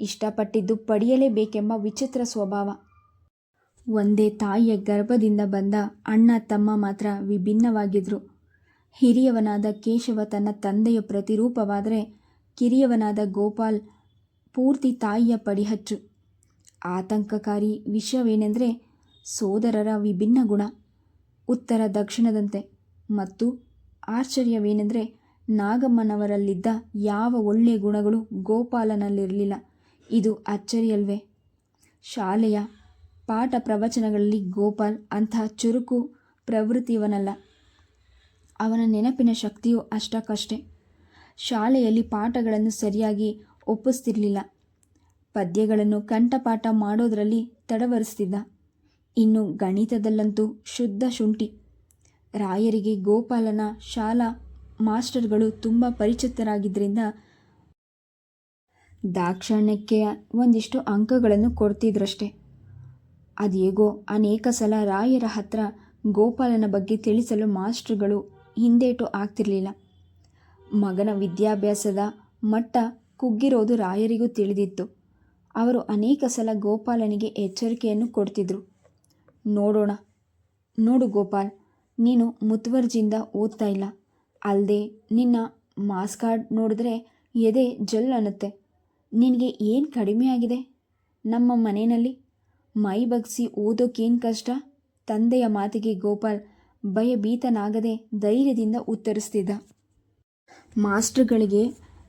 ಇಷ್ಟಪಟ್ಟಿದ್ದು ಪಡೆಯಲೇಬೇಕೆಂಬ ವಿಚಿತ್ರ ಸ್ವಭಾವ. ಒಂದೇ ತಾಯಿಯ ಗರ್ಭದಿಂದ ಬಂದ ಅಣ್ಣ ತಮ್ಮ ಮಾತ್ರ ವಿಭಿನ್ನವಾಗಿದ್ದರು ಹಿರಿಯವನಾದ ಕೇಶವ ತನ್ನ ತಂದೆಯ ಪ್ರತಿರೂಪವಾದರೆ ಕಿರಿಯವನಾದ ಗೋಪಾಲ್ ಪೂರ್ತಿ ತಾಯಿಯ ಪಡಿಹಚ್ಚು. ಆತಂಕಕಾರಿ ವಿಷಯವೇನೆಂದರೆ ಸೋದರರ ವಿಭಿನ್ನ ಗುಣ, ಉತ್ತರ ದಕ್ಷಿಣದಂತೆ. ಮತ್ತು ಆಶ್ಚರ್ಯವೇನೆಂದರೆ ನಾಗಮ್ಮನವರಲ್ಲಿದ್ದ ಯಾವ ಒಳ್ಳೆಯ ಗುಣಗಳು ಗೋಪಾಲನಲ್ಲಿರಲಿಲ್ಲ. ಇದು ಅಚ್ಚರಿಯಲ್ವೇ. ಶಾಲೆಯ ಪಾಠ ಪ್ರವಚನಗಳಲ್ಲಿ ಗೋಪಾಲ್ ಅಂತಹ ಚುರುಕು ಪ್ರವೃತ್ತಿಯವನಲ್ಲ. ಅವನ ನೆನಪಿನ ಶಕ್ತಿಯು ಅಷ್ಟಕ್ಕಷ್ಟೇ. ಶಾಲೆಯಲ್ಲಿ ಪಾಠಗಳನ್ನು ಸರಿಯಾಗಿ ಒಪ್ಪಿಸ್ತಿರಲಿಲ್ಲ. ಪದ್ಯಗಳನ್ನು ಕಂಠಪಾಠ ಮಾಡೋದರಲ್ಲಿ ತಡವರಿಸ್ತಿದ್ದ. ಇನ್ನು ಗಣಿತದಲ್ಲಂತೂ ಶುದ್ಧ ಶುಂಠಿ. ರಾಯರಿಗೆ ಗೋಪಾಲನ ಶಾಲಾ ಮಾಸ್ಟರ್ಗಳು ತುಂಬ ಪರಿಚಿತರಾಗಿದ್ದರಿಂದ ದಾಕ್ಷಾಣ್ಯಕ್ಕೆ ಒಂದಿಷ್ಟು ಅಂಕಗಳನ್ನು ಕೊಡ್ತಿದ್ರಷ್ಟೆ. ಅದೇಗೋ ಅನೇಕ ಸಲ ರಾಯರ ಹತ್ರ ಗೋಪಾಲನ ಬಗ್ಗೆ ತಿಳಿಸಲು ಮಾಸ್ಟರ್ಗಳು ಹಿಂದೇಟು ಆಗ್ತಿರಲಿಲ್ಲ. ಮಗನ ವಿದ್ಯಾಭ್ಯಾಸದ ಮಟ್ಟ ಕುಗ್ಗಿರೋದು ರಾಯರಿಗೂ ತಿಳಿದಿತ್ತು. ಅವರು ಅನೇಕ ಸಲ ಗೋಪಾಲನಿಗೆ ಎಚ್ಚರಿಕೆಯನ್ನು ಕೊಡ್ತಿದ್ರು. ನೋಡೋಣ. ನೋಡು ಗೋಪಾಲ್, ನೀನು ಮುತುವರ್ಜಿಯಿಂದ ಓದ್ತಾ ಇಲ್ಲ. ಅಲ್ಲದೆ ನಿನ್ನ ಮಾಸ್ ಕಾರ್ಡ್ ನೋಡಿದ್ರೆ ಎದೆ ಜಲ್ ಅನ್ನತ್ತೆ. ನಿನಗೆ ಏನು ಕಡಿಮೆ ಆಗಿದೆ? ನಮ್ಮ ಮನೆಯಲ್ಲಿ ಮೈ ಬಗ್ಸಿ ಓದೋಕ್ಕೇನು ಕಷ್ಟ? ತಂದೆಯ ಮಾತಿಗೆ ಗೋಪಾಲ್ ಭಯಭೀತನಾಗದೆ ಧೈರ್ಯದಿಂದ ಉತ್ತರಿಸ್ತಿದ್ದ. ಮಾಸ್ಟ್ರುಗಳಿಗೆ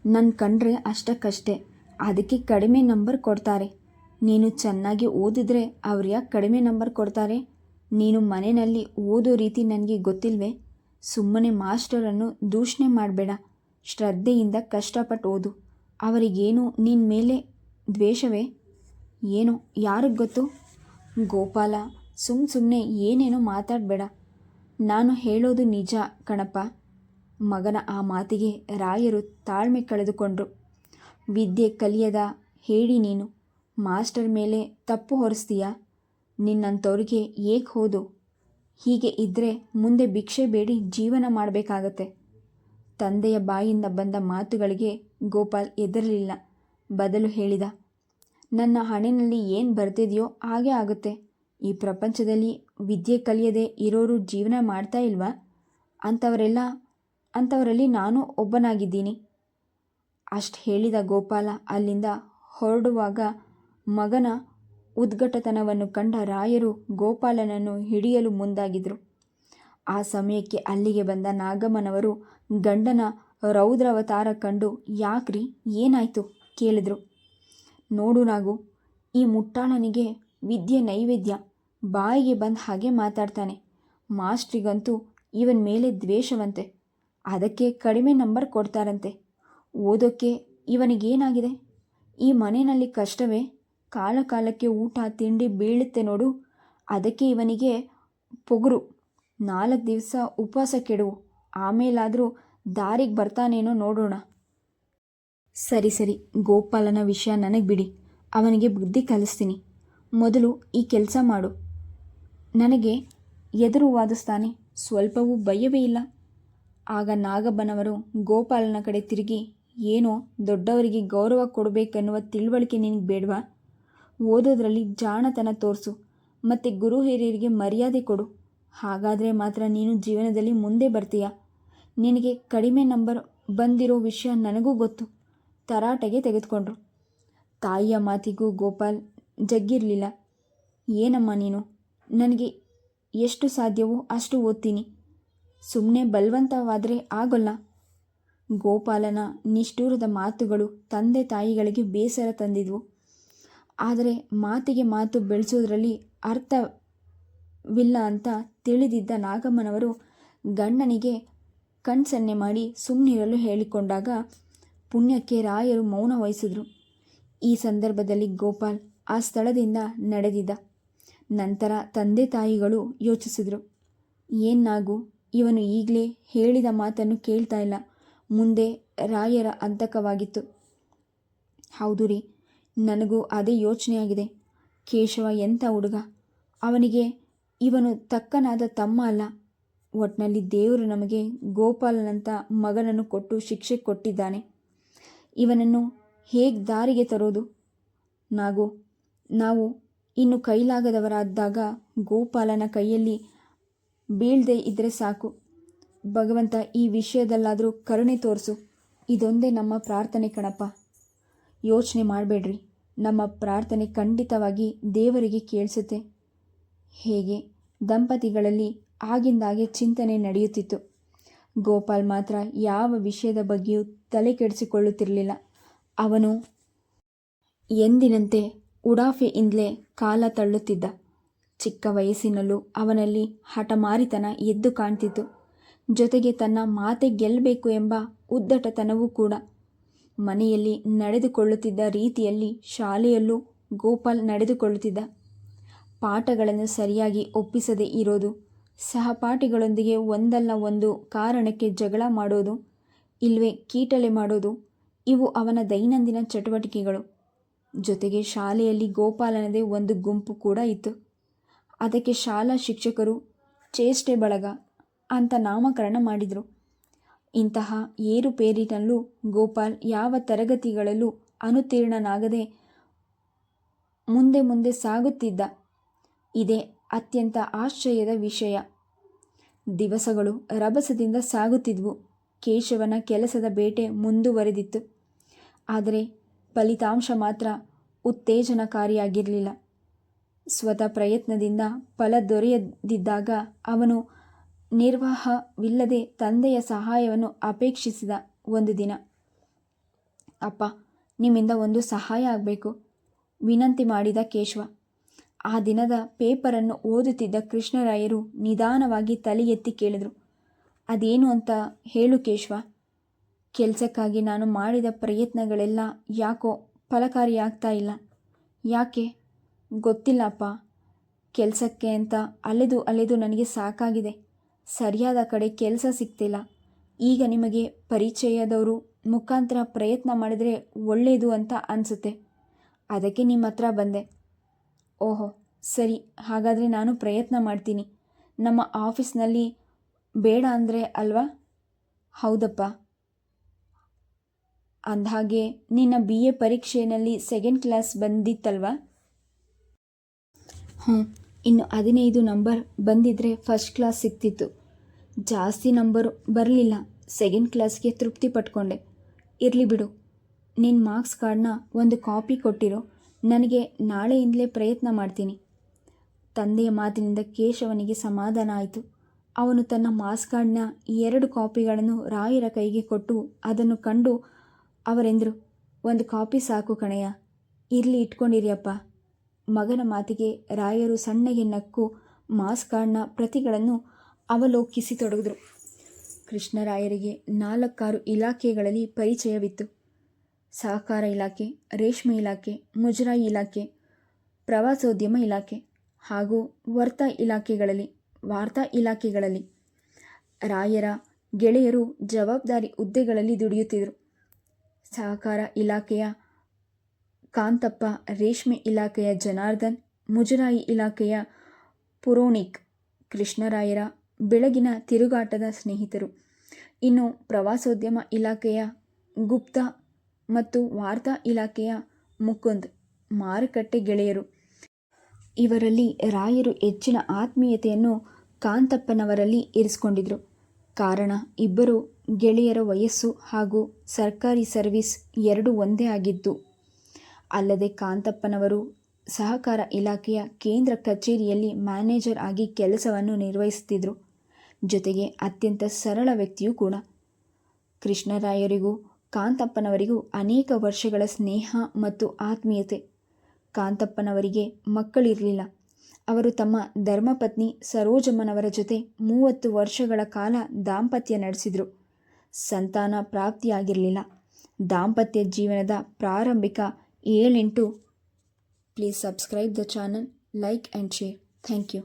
ನನ್ನ ಕಂಡ್ರೆ ಅಷ್ಟಕ್ಕಷ್ಟೇ. ಅದಕ್ಕೆ ಕಡಿಮೆ ನಂಬರ್ ಕೊಡ್ತಾರೆ. ನೀನು ಚೆನ್ನಾಗಿ ಓದಿದ್ರೆ ಅವ್ರು ಯಾಕೆ ಕಡಿಮೆ ನಂಬರ್ ಕೊಡ್ತಾರೆ? ನೀನು ಮನೆಯಲ್ಲಿ ಓದೋ ರೀತಿ ನನಗೆ ಗೊತ್ತಿಲ್ವೇ? ಸುಮ್ಮನೆ ಮಾಸ್ಟರನ್ನು ದೂಷಣೆ ಮಾಡಬೇಡ. ಶ್ರದ್ಧೆಯಿಂದ ಕಷ್ಟಪಟ್ಟು ಓದು. ಅವರಿಗೇನು ನಿನ್ನ ಮೇಲೆ ದ್ವೇಷವೇ? ಏನು? ಯಾರಿಗೆ ಗೊತ್ತು? ಗೋಪಾಲ ಸುಮ್ಮ ಸುಮ್ಮನೆ ಏನೇನೋ ಮಾತಾಡಬೇಡ. ನಾನು ಹೇಳೋದು ನಿಜ ಕಣಪ್ಪ. ಮಗನ ಆ ಮಾತಿಗೆ ರಾಯರು ತಾಳ್ಮೆ ಕಳೆದುಕೊಂಡ್ರು. ವಿದ್ಯೆ ಕಲಿಯದ ಹೇಳಿ ನೀನು. ಮಾಸ್ಟರ್ ಮೇಲೆ ತಪ್ಪು ಹೊರಿಸ್ತೀಯ? ನಿನ್ನಂಥವ್ರಿಗೆ ಏಕೆ ಹೋದು. ಹೀಗೆ ಇದ್ದರೆ ಮುಂದೆ ಭಿಕ್ಷೆ ಬೇಡಿ ಜೀವನ ಮಾಡಬೇಕಾಗತ್ತೆ. ತಂದೆಯ ಬಾಯಿಂದ ಬಂದ ಮಾತುಗಳಿಗೆ ಗೋಪಾಲ್ ಎದರಲಿಲ್ಲ ಬದಲು ಹೇಳಿದ ನನ್ನ ಹಣೆಯಲ್ಲಿ ಏನು ಬರ್ತಿದೆಯೋ ಹಾಗೆ ಆಗುತ್ತೆ. ಈ ಪ್ರಪಂಚದಲ್ಲಿ ವಿದ್ಯೆ ಕಲಿಯದೆ ಇರೋರು ಜೀವನ ಮಾಡ್ತಾ ಇಲ್ವಾ? ಅಂಥವರೆಲ್ಲ, ಅಂಥವರಲ್ಲಿ ನಾನು ಒಬ್ಬನಾಗಿದ್ದೀನಿ. ಅಷ್ಟು ಹೇಳಿದ ಗೋಪಾಲ ಅಲ್ಲಿಂದ ಹೊರಡುವಾಗ ಮಗನ ಉದ್ಘಟತನವನ್ನು ಕಂಡ ರಾಯರು ಗೋಪಾಲನನ್ನು ಹಿಡಿಯಲು ಮುಂದಾಗಿದ್ದರು ಆ ಸಮಯಕ್ಕೆ ಅಲ್ಲಿಗೆ ಬಂದ ನಾಗಮ್ಮನವರು ಗಂಡನ ರೌದ್ರಾವತಾರ ಕಂಡು, ಯಾಕ್ರಿ, ಏನಾಯಿತು? ಕೇಳಿದ್ರು. ನೋಡು ನಾಗು ಈ ಮುಟ್ಟಾಳನಿಗೆ ವಿದ್ಯೆ ನೈವೇದ್ಯ. ಬಾಯಿಗೆ ಬಂದ ಹಾಗೆ ಮಾತಾಡ್ತಾನೆ. ಮಾಸ್ಟ್ರಿಗಂತೂ ಇವನ್ ಮೇಲೆ ದ್ವೇಷವಂತೆ. ಅದಕ್ಕೆ ಕಡಿಮೆ ನಂಬರ್ ಕೊಡ್ತಾರಂತೆ. ಓದೋಕ್ಕೆ ಇವನಿಗೇನಾಗಿದೆ? ಈ ಮನೆಯಲ್ಲಿ ಕಷ್ಟವೇ? ಕಾಲ ಕಾಲಕ್ಕೆ ಊಟ, ತಿಂಡಿ ಬೀಳುತ್ತೆ ನೋಡು. ಅದಕ್ಕೆ ಇವನಿಗೆ ಪೊಗರು. ನಾಲ್ಕು ದಿವಸ ಉಪವಾಸ ಕೆಡುವು. ಆಮೇಲಾದರೂ ದಾರಿಗೆ ಬರ್ತಾನೇನೋ ನೋಡೋಣ. ಸರಿ ಸರಿ, ಗೋಪಾಲನ ವಿಷಯ ನನಗೆ ಬಿಡಿ. ಅವನಿಗೆ ಬುದ್ಧಿ ಕಲಿಸ್ತೀನಿ. ಮೊದಲು ಈ ಕೆಲಸ ಮಾಡು. ನನಗೆ ಎದುರು ವಾದಿಸ್ತಾನೆ ಸ್ವಲ್ಪವೂ ಭಯವೇ ಇಲ್ಲ. ಆಗ ನಾಗಬ್ಬನವರು ಗೋಪಾಲನ ಕಡೆ ತಿರುಗಿ, ಏನೋ ದೊಡ್ಡವರಿಗೆ ಗೌರವ ಕೊಡಬೇಕೆನ್ನುವ ತಿಳುವಳಿಕೆ ನಿನಗೆ ಬೇಡವಾ? ಓದೋದ್ರಲ್ಲಿ ಜಾಣತನ ತೋರಿಸು, ಮತ್ತು ಗುರು ಹಿರಿಯರಿಗೆ ಮರ್ಯಾದೆ ಕೊಡು. ಹಾಗಾದರೆ ಮಾತ್ರ ನೀನು ಜೀವನದಲ್ಲಿ ಮುಂದೆ ಬರ್ತೀಯ? ನಿನಗೆ ಕಡಿಮೆ ನಂಬರ್ ಬಂದಿರೋ ವಿಷಯ ನನಗೂ ಗೊತ್ತು. ತರಾಟೆಗೆ ತೆಗೆದುಕೊಂಡ್ರು. ತಾಯಿಯ ಮಾತಿಗೂ ಗೋಪಾಲ್ ಜಗ್ಗಿರಲಿಲ್ಲ. ಏನಮ್ಮ ನೀನು? ನನಗೆ ಎಷ್ಟು ಸಾಧ್ಯವೋ ಅಷ್ಟು ಓದ್ತೀನಿ. ಸುಮ್ಮನೆ ಬಲವಂತವಾದರೆ ಆಗೋಲ್ಲ. ಗೋಪಾಲನ ನಿಷ್ಠೂರದ ಮಾತುಗಳು ತಂದೆ ತಾಯಿಗಳಿಗೆ ಬೇಸರ ತಂದಿದ್ವು. ಆದರೆ ಮಾತಿಗೆ ಮಾತು ಬೆಳೆಸೋದ್ರಲ್ಲಿ ಅರ್ಥವಿಲ್ಲ ಅಂತ ತಿಳಿದಿದ್ದ ನಾಗಮ್ಮನವರು ಗಂಡನಿಗೆ ಕಣ್ಸನ್ನೆ ಮಾಡಿ ಸುಮ್ಮನಿರಲು ಹೇಳಿಕೊಂಡಾಗ ಪುಣ್ಯಕ್ಕೆ ರಾಯರು ಮೌನ ವಹಿಸಿದ್ರು. ಈ ಸಂದರ್ಭದಲ್ಲಿ ಗೋಪಾಲ್ ಆ ಸ್ಥಳದಿಂದ ನಡೆದಿದ್ದ. ನಂತರ ತಂದೆ ತಾಯಿಗಳು ಯೋಚಿಸಿದರು. ಏನಾಗು ಇವನು ಈಗಲೇ ಹೇಳಿದ ಮಾತನ್ನು ಕೇಳ್ತಾ ಇಲ್ಲ. ಮುಂದೆ ರಾಯರ ಅಂತಕವಾಗಿತ್ತು ಹೌದು ರೀ, ನನಗೂ ಅದೇ ಯೋಚನೆಯಾಗಿದೆ. ಕೇಶವ ಎಂಥ ಹುಡುಗ? ಅವನಿಗೆ ಇವನು ತಕ್ಕನಾದ ತಮ್ಮ ಅಲ್ಲ. ಒಟ್ನಲ್ಲಿ ದೇವರು ನಮಗೆ ಗೋಪಾಲನಂಥ ಮಗನನ್ನು ಕೊಟ್ಟು ಶಿಕ್ಷೆ ಕೊಟ್ಟಿದ್ದಾನೆ. ಇವನನ್ನು ಹೇಗೆ ದಾರಿಗೆ ತರೋದು? ನಾಗು, ನಾವು ಇನ್ನು ಕೈಲಾಗದವರಾದಾಗ ಗೋಪಾಲನ ಕೈಯಲ್ಲಿ ಬೀಳದೆ ಇದ್ದರೆ ಸಾಕು. ಭಗವಂತ ಈ ವಿಷಯದಲ್ಲಾದರೂ ಕರುಣೆ ತೋರಿಸು. ಇದೊಂದೇ ನಮ್ಮ ಪ್ರಾರ್ಥನೆ ಕಣಪ್ಪ. ಯೋಚನೆ ಮಾಡಬೇಡ್ರಿ. ನಮ್ಮ ಪ್ರಾರ್ಥನೆ ಖಂಡಿತವಾಗಿ ದೇವರಿಗೆ ಕೇಳಿಸುತ್ತೆ. ಹೇಗೆ? ದಂಪತಿಗಳಲ್ಲಿ ಆಗಿಂದಾಗೆ ಚಿಂತನೆ ನಡೆಯುತ್ತಿತ್ತು. ಗೋಪಾಲ್ ಮಾತ್ರ ಯಾವ ವಿಷಯದ ಬಗ್ಗೆಯೂ ತಲೆ ಕೆಡಿಸಿಕೊಳ್ಳುತ್ತಿರಲಿಲ್ಲ. ಅವನು ಎಂದಿನಂತೆ ಉಡಾಫೆಯಿಂದಲೇ ಕಾಲ ತಳ್ಳುತ್ತಿದ್ದ. ಚಿಕ್ಕ ವಯಸ್ಸಿನಲ್ಲೂ ಅವನಲ್ಲಿ ಹಠಮಾರಿತನ ಎದ್ದು ಕಾಣ್ತಿತ್ತು. ಜೊತೆಗೆ ತನ್ನ ಮಾತೆ ಗೆಲ್ಲಬೇಕು ಎಂಬ ಉದ್ದಟತನವೂ ಕೂಡ. ಮನೆಯಲ್ಲಿ ನಡೆದುಕೊಳ್ಳುತ್ತಿದ್ದ ರೀತಿಯಲ್ಲಿ ಶಾಲೆಯಲ್ಲೂ ಗೋಪಾಲ್ ನಡೆದುಕೊಳ್ಳುತ್ತಿದ್ದ. ಪಾಠಗಳನ್ನು ಸರಿಯಾಗಿ ಒಪ್ಪಿಸದೇ ಇರೋದು, ಸಹಪಾಠಿಗಳೊಂದಿಗೆ ಒಂದಲ್ಲ ಒಂದು ಕಾರಣಕ್ಕೆ ಜಗಳ ಮಾಡೋದು ಇಲ್ವೇ ಕೀಟಲೆ ಮಾಡೋದು? ಇವು ಅವನ ದೈನಂದಿನ ಚಟುವಟಿಕೆಗಳು. ಜೊತೆಗೆ ಶಾಲೆಯಲ್ಲಿ ಗೋಪಾಲನದೇ ಒಂದು ಗುಂಪು ಕೂಡ ಇತ್ತು. ಅದಕ್ಕೆ ಶಾಲಾ ಶಿಕ್ಷಕರು, ಚೇಷ್ಟೆ ಬಳಗ ಅಂತ ನಾಮಕರಣ ಮಾಡಿದರು. ಇಂತಹ ಏರುಪೇರಿನಲ್ಲೂ ಗೋಪಾಲ್ ಯಾವ ತರಗತಿಗಳಲ್ಲೂ ಅನುತ್ತೀರ್ಣನಾಗದೆ ಮುಂದೆ ಮುಂದೆ ಸಾಗುತ್ತಿದ್ದ. ಇದೇ ಅತ್ಯಂತ ಆಶ್ಚರ್ಯದ ವಿಷಯ. ದಿವಸಗಳು ರಭಸದಿಂದ ಸಾಗುತ್ತಿದ್ವು. ಕೇಶವನ ಕೆಲಸದ ಬೇಟೆ ಮುಂದುವರೆದಿತ್ತು. ಆದರೆ ಫಲಿತಾಂಶ ಮಾತ್ರ ಉತ್ತೇಜನಕಾರಿಯಾಗಿರಲಿಲ್ಲ. ಸ್ವತಃ ಪ್ರಯತ್ನದಿಂದ ಫಲ ದೊರೆಯದಿದ್ದಾಗ ಅವನು ನಿರ್ವಾಹವಿಲ್ಲದೆ ತಂದೆಯ ಸಹಾಯವನ್ನು ಅಪೇಕ್ಷಿಸಿದ ಒಂದು ದಿನ. ಅಪ್ಪ, ನಿಮ್ಮಿಂದ ಒಂದು ಸಹಾಯ ಆಗಬೇಕು, ವಿನಂತಿ ಮಾಡಿದ ಕೇಶವ. ಆ ದಿನದ ಪೇಪರನ್ನು ಓದುತ್ತಿದ್ದ ಕೃಷ್ಣರಾಯರು ನಿಧಾನವಾಗಿ ತಲೆ ಎತ್ತಿ ಕೇಳಿದರು. ಅದೇನು ಅಂತ ಹೇಳು ಕೇಶವ. ಕೆಲಸಕ್ಕಾಗಿ ನಾನು ಮಾಡಿದ ಪ್ರಯತ್ನಗಳೆಲ್ಲ ಯಾಕೋ ಫಲಕಾರಿಯಾಗ್ತಾ ಇಲ್ಲ. ಯಾಕೆ? ಗೊತ್ತಿಲ್ಲಪ್ಪ ಕೆಲಸಕ್ಕೆ ಅಂತ ಅಲೆದು ಅಲೆದು ನನಗೆ ಸಾಕಾಗಿದೆ. ಸರಿಯಾದ ಕಡೆ ಕೆಲಸ ಸಿಗ್ತಿಲ್ಲ. ಈಗ ನಿಮಗೆ ಪರಿಚಯದವರು ಮುಖಾಂತರ ಪ್ರಯತ್ನ ಮಾಡಿದರೆ ಒಳ್ಳೆಯದು ಅಂತ ಅನಿಸುತ್ತೆ. ಅದಕ್ಕೆ ನಿಮ್ಮ ಹತ್ರ ಬಂದೆ. ಓಹೋ, ಸರಿ. ಹಾಗಾದರೆ ನಾನು ಪ್ರಯತ್ನ ಮಾಡ್ತೀನಿ. ನಮ್ಮ ಆಫೀಸ್ನಲ್ಲಿ ಬೇಡ ಅಂದರೆ ಅಲ್ವಾ? ಹೌದಪ್ಪ. ಅಂದಹಾಗೆ, ನಿನ್ನ ಬಿ ಎ ಪರೀಕ್ಷೆಯಲ್ಲಿ ಸೆಕೆಂಡ್ ಕ್ಲಾಸ್ ಬಂದಿತ್ತಲ್ವಾ? ಹ್ಞೂ ಇನ್ನು ಹದಿನೈದು ನಂಬರ್ ಬಂದಿದ್ದರೆ ಫಸ್ಟ್ ಕ್ಲಾಸ್ ಸಿಕ್ತಿತ್ತು. ಜಾಸ್ತಿ ನಂಬರ್ ಬರಲಿಲ್ಲ. ಸೆಕೆಂಡ್ ಕ್ಲಾಸ್ಗೆ ತೃಪ್ತಿ ಪಟ್ಕೊಂಡೆ. ಇರಲಿ ಬಿಡು. ನಿನ್ನ ಮಾರ್ಕ್ಸ್ ಕಾರ್ಡ್ನ ಒಂದು ಕಾಪಿ ಕೊಟ್ಟಿರೋ. ನನಗೆ ನಾಳೆಯಿಂದಲೇ ಪ್ರಯತ್ನ ಮಾಡ್ತೀನಿ. ತಂದೆಯ ಮಾತಿನಿಂದ ಕೇಶವನಿಗೆ ಸಮಾಧಾನ ಆಯಿತು. ಅವನು ತನ್ನ ಮಾಸ್ಕಾರ್ಡ್ನ ಕಾರ್ಡ್ನ ಎರಡು ಕಾಪಿಗಳನ್ನು ರಾಯರ ಕೈಗೆ ಕೊಟ್ಟು ಅದನ್ನು ಕಂಡು ಅವರೆಂದರು, ಒಂದು ಕಾಪಿ ಸಾಕು ಕಣಯ್ಯ, ಇರಲಿ ಇಟ್ಕೊಂಡಿರಿಯಪ್ಪ ಮಗನ ಮಾತಿಗೆ ರಾಯರು ಸಣ್ಣಗೆ ನಕ್ಕು ಮಾಸ್ಕಾರ್ಡ್ನ ಪ್ರತಿಗಳನ್ನು ಅವಲೋಕಿಸಿ ತೊಡಗಿದ್ರು. ಕೃಷ್ಣರಾಯರಿಗೆ ನಾಲ್ಕಾರು ಇಲಾಖೆಗಳಲ್ಲಿ ಪರಿಚಯವಿತ್ತು. ಸಹಕಾರ ಇಲಾಖೆ, ರೇಷ್ಮೆ ಇಲಾಖೆ, ಮುಜರಾಯಿ ಇಲಾಖೆ, ಪ್ರವಾಸೋದ್ಯಮ ಇಲಾಖೆ ಹಾಗೂ ವರ್ತ ಇಲಾಖೆಗಳಲ್ಲಿ ವಾರ್ತಾ ಇಲಾಖೆಗಳಲ್ಲಿ. ರಾಯರ ಗೆಳೆಯರು ಜವಾಬ್ದಾರಿ ಹುದ್ದೆಗಳಲ್ಲಿ ದುಡಿಯುತ್ತಿದ್ದರು. ಸಹಕಾರ ಇಲಾಖೆಯ ಕಾಂತಪ್ಪ, ರೇಷ್ಮೆ ಇಲಾಖೆಯ ಜನಾರ್ದನ್, ಮುಜರಾಯಿ ಇಲಾಖೆಯ ಪುರೋಣಿಕ್, ಕೃಷ್ಣರಾಯರ ಬೆಳಗಿನ ತಿರುಗಾಟದ ಸ್ನೇಹಿತರು. ಇನ್ನು ಪ್ರವಾಸೋದ್ಯಮ ಇಲಾಖೆಯ ಗುಪ್ತಾ ಮತ್ತು ವಾರ್ತಾ ಇಲಾಖೆಯ ಮುಕುಂದ್ ಮಾರುಕಟ್ಟೆ ಗೆಳೆಯರು. ಇವರಲ್ಲಿ ರಾಯರು ಹೆಚ್ಚಿನ ಆತ್ಮೀಯತೆಯನ್ನು ಕಾಂತಪ್ಪನವರಲ್ಲಿ ಇರಿಸಿಕೊಂಡಿದ್ರು. ಕಾರಣ, ಇಬ್ಬರು ಗೆಳೆಯರ ವಯಸ್ಸು ಹಾಗೂ ಸರ್ಕಾರಿ ಸರ್ವಿಸ್ ಎರಡೂ ಒಂದೇ ಆಗಿದ್ದು, ಅಲ್ಲದೆ ಕಾಂತಪ್ಪನವರು ಸಹಕಾರ ಇಲಾಖೆಯ ಕೇಂದ್ರ ಕಚೇರಿಯಲ್ಲಿ ಮ್ಯಾನೇಜರ್ ಆಗಿ ಕೆಲಸವನ್ನು ನಿರ್ವಹಿಸುತ್ತಿದ್ದರು ಜೊತೆಗೆ ಅತ್ಯಂತ ಸರಳ ವ್ಯಕ್ತಿಯೂ ಕೂಡ. ಕೃಷ್ಣರಾಯರಿಗೂ, ಕಾಂತಪ್ಪನವರಿಗೂ ಅನೇಕ ವರ್ಷಗಳ ಸ್ನೇಹ ಮತ್ತು ಆತ್ಮೀಯತೆ. ಕಾಂತಪ್ಪನವರಿಗೆ ಮಕ್ಕಳಿರಲಿಲ್ಲ. ಅವರು ತಮ್ಮ ಧರ್ಮಪತ್ನಿ ಸರೋಜಮ್ಮನವರ ಜೊತೆ ಮೂವತ್ತು ವರ್ಷಗಳ ಕಾಲ ದಾಂಪತ್ಯ ನಡೆಸಿದರು. ಸಂತಾನ ಪ್ರಾಪ್ತಿಯಾಗಿರಲಿಲ್ಲ. ದಾಂಪತ್ಯ ಜೀವನದ ಪ್ರಾರಂಭಿಕ ಏಳೆಂಟು please subscribe the channel like and share thank you